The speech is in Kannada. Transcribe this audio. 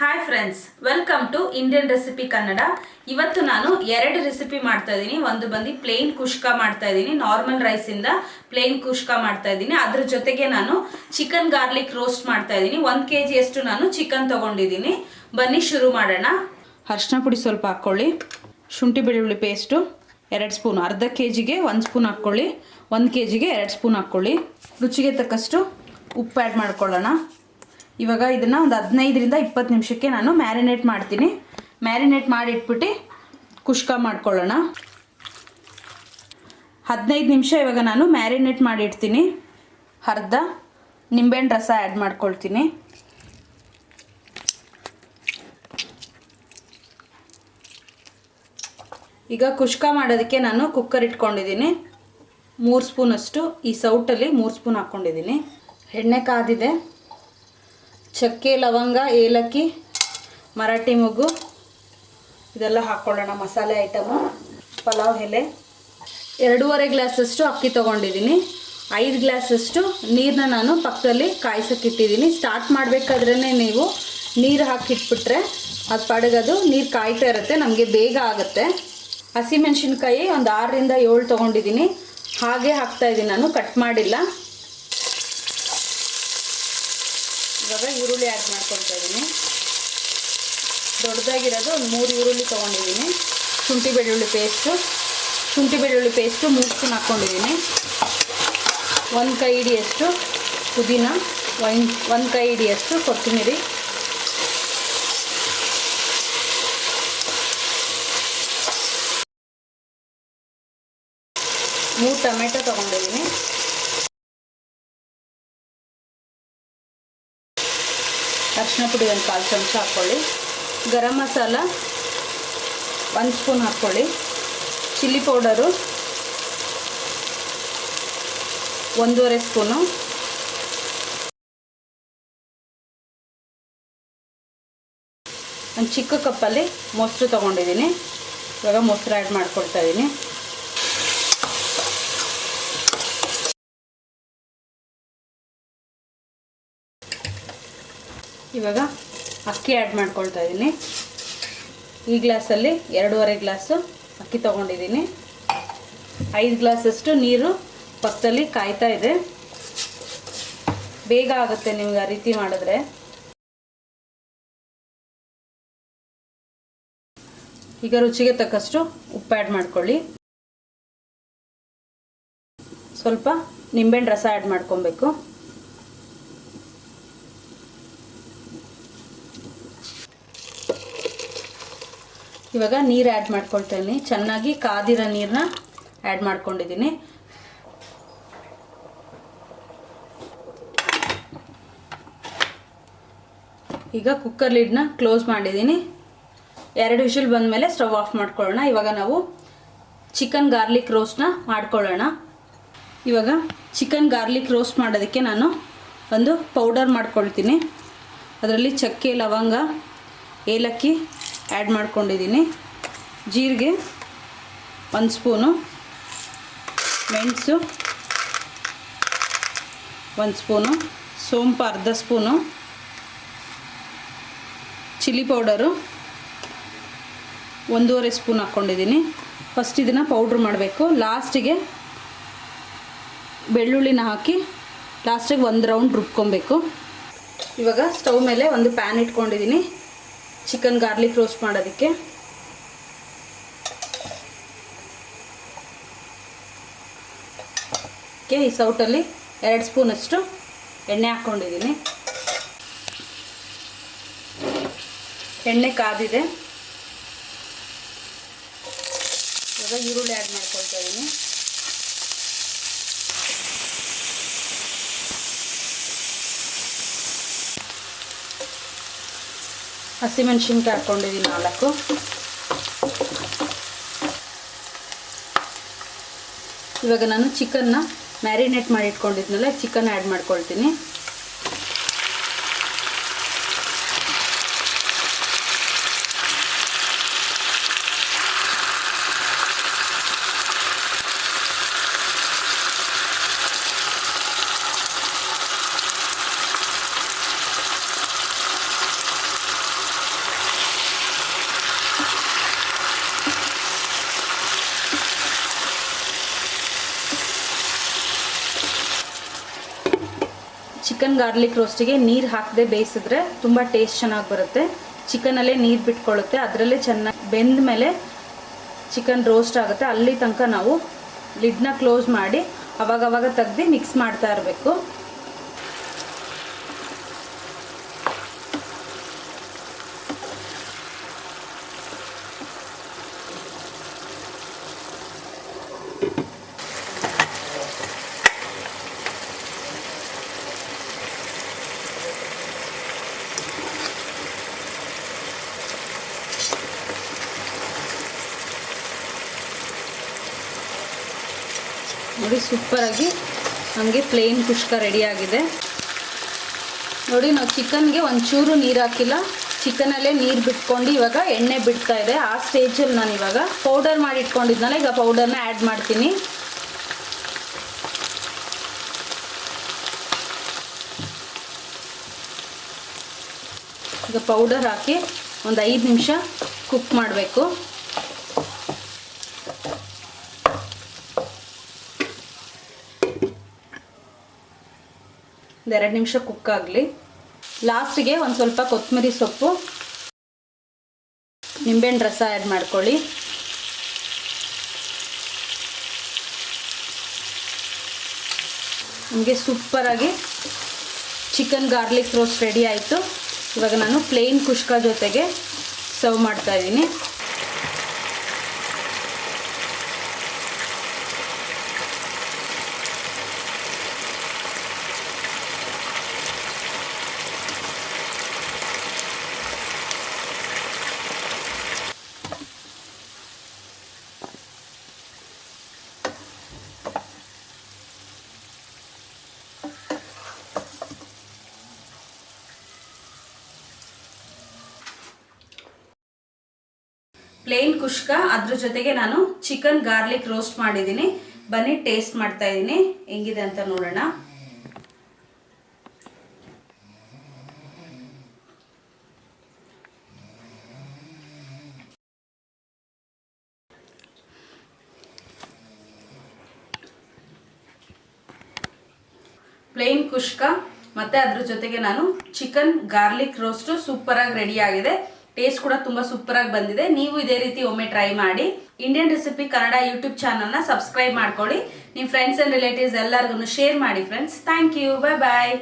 Hi friends welcome to Indian recipe Kannada ಇವತ್ತು ನಾನು ಎರಡು ರೆಸಿಪಿ ಮಾಡ್ತಾ ಇದ್ದೀನಿ. ಒಂದು ಬಂದು ಪ್ಲೇನ್ ಕುಷ್ಕ ಮಾಡ್ತಾ ಇದ್ದೀನಿ. ನಾರ್ಮಲ್ ರೈಸಿಂದ ಪ್ಲೇನ್ ಕುಷ್ಕ ಮಾಡ್ತಾ ಇದ್ದೀನಿ. ಅದ್ರ ಜೊತೆಗೆ ನಾನು ಚಿಕನ್ ಗಾರ್ಲಿಕ್ ರೋಸ್ಟ್ ಮಾಡ್ತಾ ಇದ್ದೀನಿ. ಒಂದು ಕೆ ಜಿಯಷ್ಟು ನಾನು ಚಿಕನ್ ತೊಗೊಂಡಿದ್ದೀನಿ. ಬನ್ನಿ ಶುರು ಮಾಡೋಣ. ಅರ್ಶಿನ ಪುಡಿ ಸ್ವಲ್ಪ ಹಾಕ್ಕೊಳ್ಳಿ. ಶುಂಠಿ ಬೆಳ್ಳುಳ್ಳಿ ಪೇಸ್ಟು ಎರಡು ಸ್ಪೂನ್ ಅರ್ಧ ಕೆ ಜಿಗೆ ಒಂದು ಸ್ಪೂನ್ ಹಾಕ್ಕೊಳ್ಳಿ. ಒಂದು ಕೆ ಜಿಗೆ ಎರಡು ಸ್ಪೂನ್ ಹಾಕ್ಕೊಳ್ಳಿ. ರುಚಿಗೆ ತಕ್ಕಷ್ಟು ಉಪ್ಪು ಆ್ಯಡ್ ಮಾಡ್ಕೊಳ್ಳೋಣ. ಇವಾಗ ಇದನ್ನು ಒಂದು ಹದಿನೈದರಿಂದ ಇಪ್ಪತ್ತು ನಿಮಿಷಕ್ಕೆ ನಾನು ಮ್ಯಾರಿನೇಟ್ ಮಾಡ್ತೀನಿ. ಮ್ಯಾರಿನೇಟ್ ಮಾಡಿಟ್ಬಿಟ್ಟು ಕುಷ್ಕ ಮಾಡ್ಕೊಳ್ಳೋಣ. ಹದಿನೈದು ನಿಮಿಷ ಇವಾಗ ನಾನು ಮ್ಯಾರಿನೇಟ್ ಮಾಡಿ ಇಡ್ತೀನಿ ಅರ್ಧ ನಿಂಬೆಹಣ್ಣು ರಸ ಆ್ಯಡ್ ಮಾಡ್ಕೊಳ್ತೀನಿ. ಈಗ ಕುಷ್ಕ ಮಾಡೋದಕ್ಕೆ ನಾನು ಕುಕ್ಕರ್ ಇಟ್ಕೊಂಡಿದ್ದೀನಿ. ಮೂರು ಸ್ಪೂನಷ್ಟು ಈ ಸೌಟಲ್ಲಿ ಮೂರು ಸ್ಪೂನ್ ಹಾಕ್ಕೊಂಡಿದ್ದೀನಿ. ಎಣ್ಣೆ ಕಾದಿದೆ. ಚಕ್ಕೆ, ಲವಂಗ, ಏಲಕ್ಕಿ, ಮರಾಠಿ ಮೊಗ್ಗು. ಇದೆಲ್ಲ ಹಾಕ್ಕೊಳ್ಳೋಣ ಮಸಾಲೆ ಐಟಮು. ಪಲಾವ್, ಎಲೆ. ಎರಡೂವರೆ ಗ್ಲಾಸಷ್ಟು ಅಕ್ಕಿ ತೊಗೊಂಡಿದ್ದೀನಿ. ಐದು ಗ್ಲಾಸಷ್ಟು ನೀರನ್ನ ನಾನು ಪಕ್ಕದಲ್ಲಿ ಕಾಯಿಸೋಕ್ಕಿಟ್ಟಿದ್ದೀನಿ. ಸ್ಟಾರ್ಟ್ ಮಾಡಬೇಕಾದ್ರೇ ನೀವು ನೀರು ಹಾಕಿಟ್ಬಿಟ್ರೆ ಅದು ಪಡಗದು ನೀರು ಕಾಯ್ತಾ ಇರುತ್ತೆ, ನಮಗೆ ಬೇಗ ಆಗುತ್ತೆ. ಹಸಿಮೆಣ್ಸಿನ್ಕಾಯಿ ಒಂದು ಆರರಿಂದ ಏಳು ತೊಗೊಂಡಿದ್ದೀನಿ. ಹಾಗೆ ಹಾಕ್ತಾ ಇದ್ದೀನಿ ನಾನು, ಕಟ್ ಮಾಡಿಲ್ಲ. ಇವಾಗ ಈರುಳ್ಳಿ ಆ್ಯಡ್ ಮಾಡ್ಕೊಳ್ತಾ ಇದ್ದೀನಿ ದೊಡ್ಡದಾಗಿರೋದು ಒಂದು ಮೂರು ಈರುಳ್ಳಿ ತೊಗೊಂಡಿದ್ದೀನಿ ಶುಂಠಿ ಬೆಳ್ಳುಳ್ಳಿ ಪೇಸ್ಟು ಶುಂಠಿ ಬೆಳ್ಳುಳ್ಳಿ ಪೇಸ್ಟು ಮೂರು ಸ್ಪೂನ್ ಹಾಕ್ಕೊಂಡಿದ್ದೀನಿ ಒಂದು ಕೈ ಹಿಡಿಯಷ್ಟು ಪುದೀನ, ಒಂದು ಒಂದು ಕೈ ಹಿಡಿಯಷ್ಟು ಕೊತ್ತಂಬರಿ. ಮೂರು ಟೊಮೆಟೊ ತೊಗೊಂಡಿದ್ದೀನಿ ಅರಿಶಿನ ಪುಡಿ ಒಂದು ಕಾಲು ಚಮಚ ಹಾಕ್ಕೊಳ್ಳಿ. ಗರಂ ಮಸಾಲ ಒಂದು ಸ್ಪೂನ್ ಹಾಕ್ಕೊಳ್ಳಿ. ಚಿಲ್ಲಿ ಪೌಡರು ಒಂದೂವರೆ ಸ್ಪೂನು. ಒಂದು ಚಿಕ್ಕ ಕಪ್ಪಲ್ಲಿ ಮೊಸರು ತೊಗೊಂಡಿದ್ದೀನಿ. ಇವಾಗ ಮೊಸರು ಆ್ಯಡ್ ಮಾಡ್ಕೊಳ್ತಾ ಇದ್ದೀನಿ. ಇವಾಗ ಅಕ್ಕಿ ಆ್ಯಡ್ ಮಾಡ್ಕೊಳ್ತಾ ಇದ್ದೀನಿ ಈ ಗ್ಲಾಸಲ್ಲಿ ಎರಡೂವರೆ ಗ್ಲಾಸು ಅಕ್ಕಿ ತೊಗೊಂಡಿದ್ದೀನಿ ಐದು ಗ್ಲಾಸಷ್ಟು ನೀರು ಪಕ್ಕದಲ್ಲಿ ಕಾಯ್ತಾ ಇದೆ. ಬೇಗ ಆಗುತ್ತೆ ನಿಮ್ಗೆ ಆ ರೀತಿ ಮಾಡಿದ್ರೆ. ಈಗ ರುಚಿಗೆ ತಕ್ಕಷ್ಟು ಉಪ್ಪು ಆ್ಯಡ್ ಮಾಡ್ಕೊಳ್ಳಿ. ಸ್ವಲ್ಪ ನಿಂಬೆಹಣ್ಣು ರಸ ಆ್ಯಡ್ ಮಾಡ್ಕೊಬೇಕು. ಇವಾಗ ನೀರು ಆ್ಯಡ್ ಮಾಡ್ಕೊಳ್ತೀನಿ ಚೆನ್ನಾಗಿ ಕಾದಿರೋ ನೀರನ್ನ ಆ್ಯಡ್ ಮಾಡ್ಕೊಂಡಿದ್ದೀನಿ. ಈಗ ಕುಕ್ಕರ್ ಲಿಡ್ನ ಕ್ಲೋಸ್ ಮಾಡಿದ್ದೀನಿ. ಎರಡು ವಿಷಲ್ ಬಂದಮೇಲೆ ಸ್ಟವ್ ಆಫ್ ಮಾಡ್ಕೊಳ್ಳೋಣ. ಇವಾಗ ನಾವು ಚಿಕನ್ ಗಾರ್ಲಿಕ್ ರೋಸ್ಟ್ನ ಮಾಡ್ಕೊಳ್ಳೋಣ. ಇವಾಗ ಚಿಕನ್ ಗಾರ್ಲಿಕ್ ರೋಸ್ಟ್ ಮಾಡೋದಕ್ಕೆ ನಾನು ಒಂದು ಪೌಡರ್ ಮಾಡ್ಕೊಳ್ತೀನಿ. ಅದರಲ್ಲಿ ಚಕ್ಕೆ, ಲವಂಗ, ಏಲಕ್ಕಿ ಆ್ಯಡ್ ಮಾಡ್ಕೊಂಡಿದ್ದೀನಿ ಜೀರಿಗೆ, ಒಂದು ಸ್ಪೂನು, ಮೆಣಸು, ಒಂದು ಸ್ಪೂನು, ಸೋಂಪು ಅರ್ಧ ಸ್ಪೂನು, ಚಿಲ್ಲಿ ಪೌಡರು, ಒಂದೂವರೆ ಸ್ಪೂನ್ ಹಾಕ್ಕೊಂಡಿದ್ದೀನಿ ಫಸ್ಟ್ ಇದನ್ನು ಪೌಡ್ರ್ ಮಾಡಬೇಕು. ಲಾಸ್ಟಿಗೆ ಬೆಳ್ಳುಳ್ಳಿನ ಹಾಕಿ ಲಾಸ್ಟಿಗೆ ಒಂದು ರೌಂಡ್ ರುಬ್ಕೊಬೇಕು. ಇವಾಗ ಸ್ಟವ್ ಮೇಲೆ ಒಂದು ಪ್ಯಾನ್ ಇಟ್ಕೊಂಡಿದ್ದೀನಿ ಚಿಕನ್ ಗಾರ್ಲಿಕ್ ರೋಸ್ಟ್ ಮಾಡೋದಕ್ಕೆ. ಈ ಸೌಟಲ್ಲಿ ಎರಡು ಸ್ಪೂನಷ್ಟು ಎಣ್ಣೆ ಹಾಕ್ಕೊಂಡಿದ್ದೀನಿ. ಎಣ್ಣೆ ಕಾದಿದೆ. ಇವಾಗ ಈರುಳ್ಳಿ ಆ್ಯಡ್ ಮಾಡ್ಕೊಳ್ತಾ ಇದ್ದೀನಿ. ಹಸಿಮೆಣ್ಸಿನ್ಕಾಯಿ ಹಾಕ್ಕೊಂಡಿದ್ದೀನಿ ನಾಲ್ಕು. ಇವಾಗ ನಾನು ಚಿಕನ್ನ ಮ್ಯಾರಿನೇಟ್ ಮಾಡಿ ಇಟ್ಕೊಂಡಿದ್ನಲ್ಲ ಚಿಕನ್ ಆ್ಯಡ್ ಮಾಡ್ಕೊಳ್ತೀನಿ. ಚಿಕನ್ ಗಾರ್ಲಿಕ್ ರೋಸ್ಟಿಗೆ ನೀರು ಹಾಕದೆ ಬೇಯಿಸಿದ್ರೆ ತುಂಬ ಟೇಸ್ಟ್ ಚೆನ್ನಾಗಿ ಬರುತ್ತೆ. ಚಿಕನಲ್ಲೇ ನೀರು ಬಿಟ್ಕೊಳ್ಳುತ್ತೆ. ಅದರಲ್ಲೇ ಚೆನ್ನಾಗಿ ಬೆಂದ ಮೇಲೆ ಚಿಕನ್ ರೋಸ್ಟ್ ಆಗುತ್ತೆ. ಅಲ್ಲಿ ತನಕ ನಾವು ಲಿಡ್ನ ಕ್ಲೋಸ್ ಮಾಡಿ ಅವಾಗವಾಗ ತೆಗ್ದು ಮಿಕ್ಸ್ ಮಾಡ್ತಾ ಇರಬೇಕು. ನೋಡಿ ಸೂಪರಾಗಿ ನಮಗೆ ಪ್ಲೇನ್ ಕುಷ್ಕ ರೆಡಿ ಆಗಿದೆ. ನೋಡಿ, ನಾವು ಚಿಕನ್ಗೆ ಒಂಚೂರು ನೀರು ಹಾಕಿಲ್ಲ. ಚಿಕನಲ್ಲೇ ನೀರು ಬಿಟ್ಕೊಂಡು ಇವಾಗ ಎಣ್ಣೆ ಬಿಡ್ತಾ ಇದೆ. ಆ ಸ್ಟೇಜಲ್ಲಿ ನಾನು ಇವಾಗ ಪೌಡರ್ ಮಾಡಿ ಇಟ್ಕೊಂಡಿದ್ನಲ್ಲ, ಈಗ ಪೌಡರ್ನ ಆ್ಯಡ್ ಮಾಡ್ತೀನಿ. ಈಗ ಪೌಡರ್ ಹಾಕಿ ಒಂದು ಐದು ನಿಮಿಷ ಕುಕ್ ಮಾಡಬೇಕು. ಒಂದು ಎರಡು ನಿಮಿಷ ಕುಕ್ ಆಗಲಿ. ಲಾಸ್ಟಿಗೆ ಒಂದು ಸ್ವಲ್ಪ ಕೊತ್ತಂಬರಿ ಸೊಪ್ಪು. ನಿಂಬೆಹಣ್ಣು ರಸ ಆ್ಯಡ್ ಮಾಡ್ಕೊಳ್ಳಿ. ನಮಗೆ ಸೂಪರಾಗಿ ಚಿಕನ್ ಗಾರ್ಲಿಕ್ ರೋಸ್ಟ್ ರೆಡಿ ಆಯಿತು. ಇವಾಗ ನಾನು ಪ್ಲೇನ್ ಕುಷ್ಕ ಜೊತೆಗೆ ಸರ್ವ್ ಮಾಡ್ತಾ ಪ್ಲೇನ್ ಕುಷ್ಕ ಅದ್ರ ಜೊತೆಗೆ ನಾನು ಚಿಕನ್ ಗಾರ್ಲಿಕ್ ರೋಸ್ಟ್ ಮಾಡಿದ್ದೀನಿ. ಬನ್ನಿ ಟೇಸ್ಟ್ ಮಾಡ್ತಾ ಇದ್ದೀನಿ ಹೆಂಗಿದೆ ಅಂತ ನೋಡೋಣ. ಪ್ಲೇನ್ ಕುಷ್ಕ ಮತ್ತೆ ಅದ್ರ ಜೊತೆಗೆ ನಾನು ಚಿಕನ್ ಗಾರ್ಲಿಕ್ ರೋಸ್ಟು ಸೂಪರಾಗಿ ರೆಡಿ ಆಗಿದೆ. ಟೇಸ್ಟ್ ಕೂಡ ತುಂಬಾ ಸೂಪರ್ ಆಗಿ ಬಂದಿದೆ. ನೀವು ಇದೇ ರೀತಿ ಒಮ್ಮೆ ಟ್ರೈ ಮಾಡಿ. ಇಂಡಿಯನ್ ರೆಸಿಪಿ ಕನ್ನಡ ಯೂಟ್ಯೂಬ್ ಚಾನಲ್ನ ಸಬ್ಸ್ಕ್ರೈಬ್ ಮಾಡ್ಕೊಳ್ಳಿ. ನಿಮ್ಮ ಫ್ರೆಂಡ್ಸ್ ಅಂಡ್ ರಿಲೇಟಿವ್ಸ್ ಎಲ್ಲರಿಗೂ ಶೇರ್ ಮಾಡಿ friends thank you bye bye